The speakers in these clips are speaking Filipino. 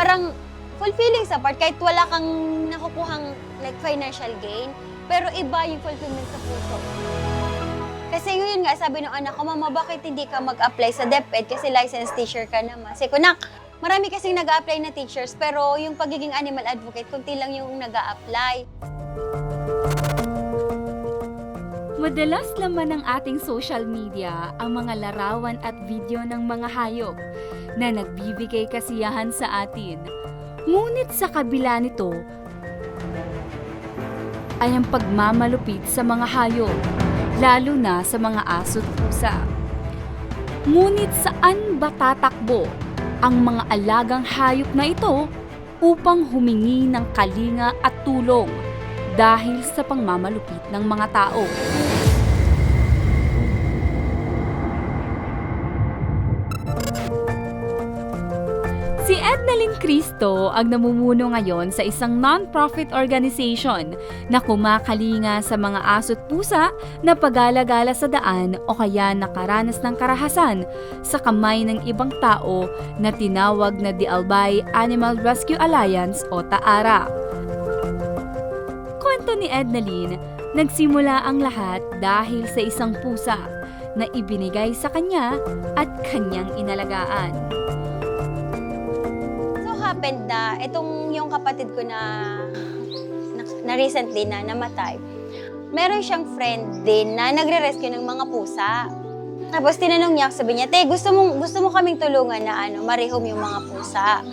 parang fulfilling sa part kahit wala kang nakukuhang like financial gain, pero iba yung fulfillment sa puso. Kasi yun nga, sabi ng anak ko, Mama, bakit hindi ka mag-apply sa DepEd kasi licensed teacher ka naman? Kasi kunak, marami kasing nag apply na teachers, pero yung pagiging animal advocate, kunti lang yung nag apply Madalas laman ng ating social media ang mga larawan at video ng mga hayop na nagbibigay kasiyahan sa atin. Ngunit sa kabila nito ay ang pagmamalupit sa mga hayop, lalo na sa mga aso't pusa. Ngunit saan ba tatakbo ang mga alagang hayop na ito upang humingi ng kalinga at tulong dahil sa pangmamalupit ng mga tao? Ednalyn Cristo ang namumuno ngayon sa isang non-profit organization na kumakalinga sa mga aso't pusa na pagala-gala sa daan o kaya nakaranas ng karahasan sa kamay ng ibang tao na tinawag na The Albay Animal Rescue Alliance o TAARA. Kwento ni Ednalyn, nagsimula ang lahat dahil sa isang pusa na ibinigay sa kanya at kanyang inalagaan. Happened na itong yung kapatid ko na na, na recently na namatay. Meron siyang friend din na nagre-rescue ng mga pusa. Tapos tinanong niya, sabi niya, "Te, gusto mo gusto mo kaming tulungan na ano, marehome yung mga pusa."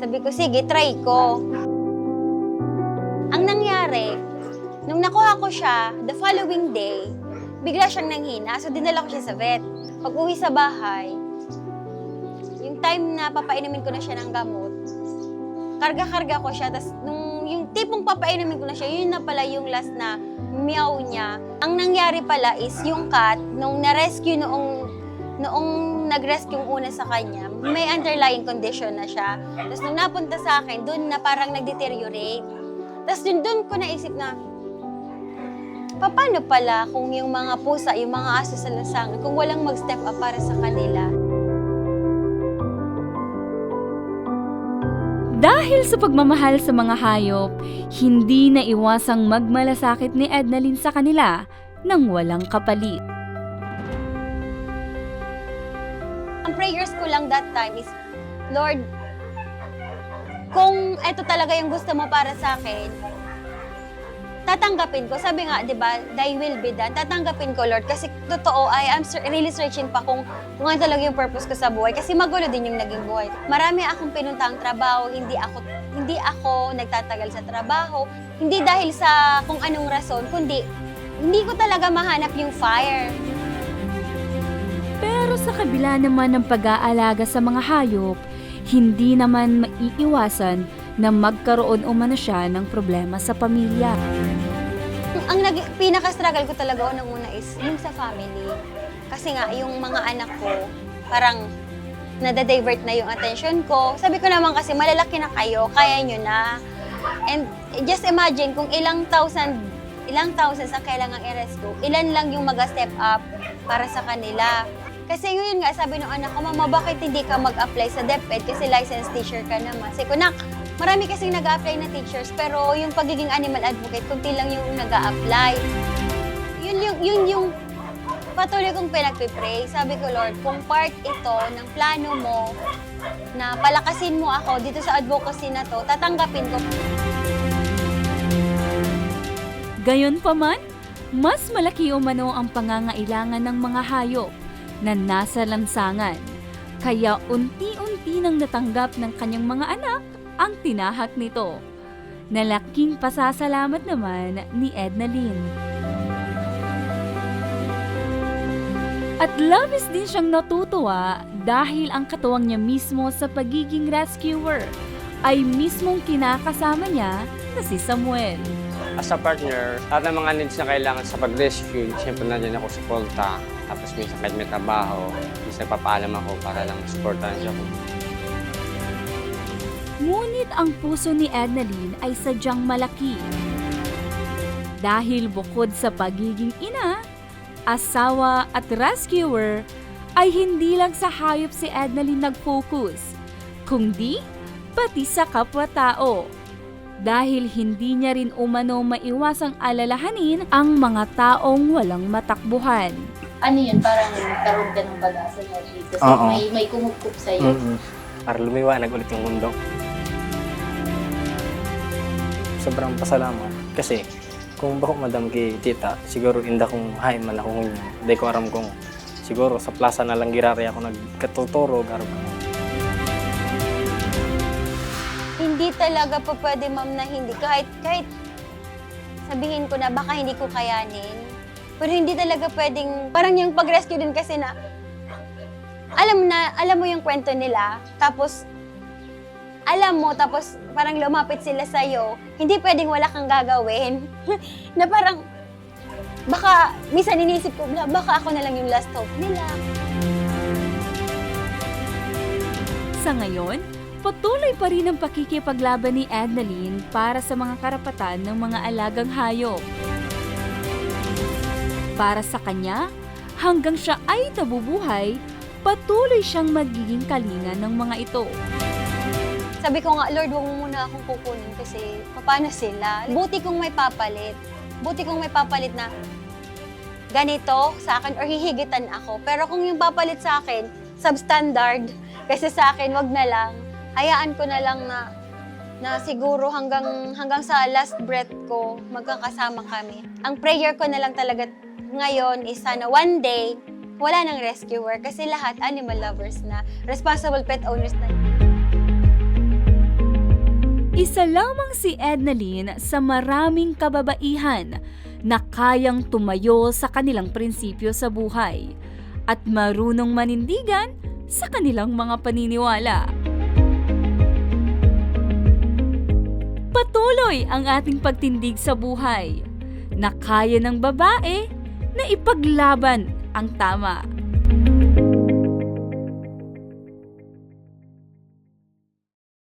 Sabi ko, "Sige, try ko." Ang nangyari, nung nakuha ko siya, the following day, bigla siyang nanghina. So dinala ko siya sa vet. Pag uwi sa bahay, time na papainumin ko na siya ng gamot, karga-karga ko siya. Tapos nung yung tipong papainumin ko na siya, yun na pala yung last na meow niya. Ang nangyari pala is yung cat, nung na-rescue noong noong nag-rescue una sa kanya, may underlying condition na siya. Tapos nung napunta sa akin, doon na parang nag-deteriorate. Tapos dun, dun ko naisip na, paano pala kung yung mga pusa, yung mga aso sa lansangan, kung walang mag-step up para sa kanila? Dahil sa pagmamahal sa mga hayop, hindi na iwasang magmalasakit ni Ednalyn sa kanila nang walang kapalit. Ang prayers ko lang that time is, Lord, kung ito talaga yung gusto mo para sa akin, tatanggapin ko. Sabi nga, di ba, thy will be done. Tatanggapin ko, Lord. Kasi totoo, I am really searching pa kung, kung ano talaga yung purpose ko sa buhay. Kasi magulo din yung naging buhay. Marami akong pinuntang trabaho, hindi ako, hindi ako nagtatagal sa trabaho. Hindi dahil sa kung anong rason, kundi hindi ko talaga mahanap yung fire. Pero sa kabila naman ng pag-aalaga sa mga hayop, hindi naman maiiwasan na magkaroon umano siya ng problema sa pamilya. Ang nag pinaka-struggle ko talaga unang-una is yung sa family. Kasi nga, yung mga anak ko, parang nada-divert na yung attention ko. Sabi ko naman kasi, malalaki na kayo, kaya nyo na. And just imagine kung ilang thousand, ilang thousands ang kailangang i-rescue, ilan lang yung mag-step up para sa kanila. Kasi yun nga, sabi ng anak ko, Mama, bakit hindi ka mag-apply sa DepEd kasi licensed teacher ka naman? Sabi ko, Nak, marami kasing nag apply na teachers, pero yung pagiging animal advocate, kunti lang yung nag apply Yun yung, yun yung patuloy kong pinagpipray. Sabi ko, Lord, kung part ito ng plano mo na palakasin mo ako dito sa advocacy na to, tatanggapin ko. Gayon pa man, mas malaki umano ang pangangailangan ng mga hayop na nasa lansangan. Kaya unti-unti nang natanggap ng kanyang mga anak ang tinahak nito. Nalaking pasasalamat naman ni Edna Lynn. At labis din siyang natutuwa dahil ang katuwang niya mismo sa pagiging rescuer ay mismong kinakasama niya na si Samuel. As a partner, lahat ng mga needs na kailangan sa pag-rescue, siyempre nandiyan ako sa Polta. Tapos minsan kahit may trabaho, minsan papaalam ako para lang supportahan siya ko. Ngunit ang puso ni Ednaline ay sadyang malaki. Dahil bukod sa pagiging ina, asawa at rescuer, ay hindi lang sa hayop si Ednaline nag-focus, kundi pati sa kapwa-tao. Dahil hindi niya rin umano maiwasang alalahanin ang mga taong walang matakbuhan. ano yun, parang nagkaroon ka ng pag-asa na Jesus. Oo. May, may kumukup sa'yo. Mm-mm. Para lumiwanag ulit yung mundo. Sobrang pasalamat. Kasi, kung bako madam kay tita, siguro inda kong hain man ako ngayon. Hindi ko aram kung siguro sa plaza na lang girari ako nagkatuturo. Garo Hindi talaga po pwede, ma'am, na hindi. Kahit, kahit sabihin ko na baka hindi ko kayanin. Pero hindi talaga pwedeng, parang yung pag-rescue din kasi na, alam na, alam mo yung kwento nila, tapos, alam mo, tapos parang lumapit sila sa'yo, hindi pwedeng wala kang gagawin. na parang, baka, minsan inisip ko, "Bla, baka ako na lang yung last hope nila. Sa ngayon, patuloy pa rin ang pakikipaglaban ni Adnaline para sa mga karapatan ng mga alagang hayop. Para sa kanya, hanggang siya ay nabubuhay, patuloy siyang magiging kalinga ng mga ito. Sabi ko nga, Lord, huwag mo muna akong kukunin kasi paano sila? Buti kong may papalit. Buti kong may papalit na ganito sa akin or hihigitan ako. Pero kung yung papalit sa akin, substandard, kasi sa akin, wag na lang. Hayaan ko na lang na na siguro hanggang hanggang sa last breath ko magkakasama kami. Ang prayer ko na lang talaga ngayon is sana one day wala nang rescuer kasi lahat animal lovers na, responsible pet owners na. Isa lamang si Ednaline sa maraming kababaihan na kayang tumayo sa kanilang prinsipyo sa buhay at marunong manindigan sa kanilang mga paniniwala. Patuloy ang ating pagtindig sa buhay na kaya ng babae na ipaglaban ang tama.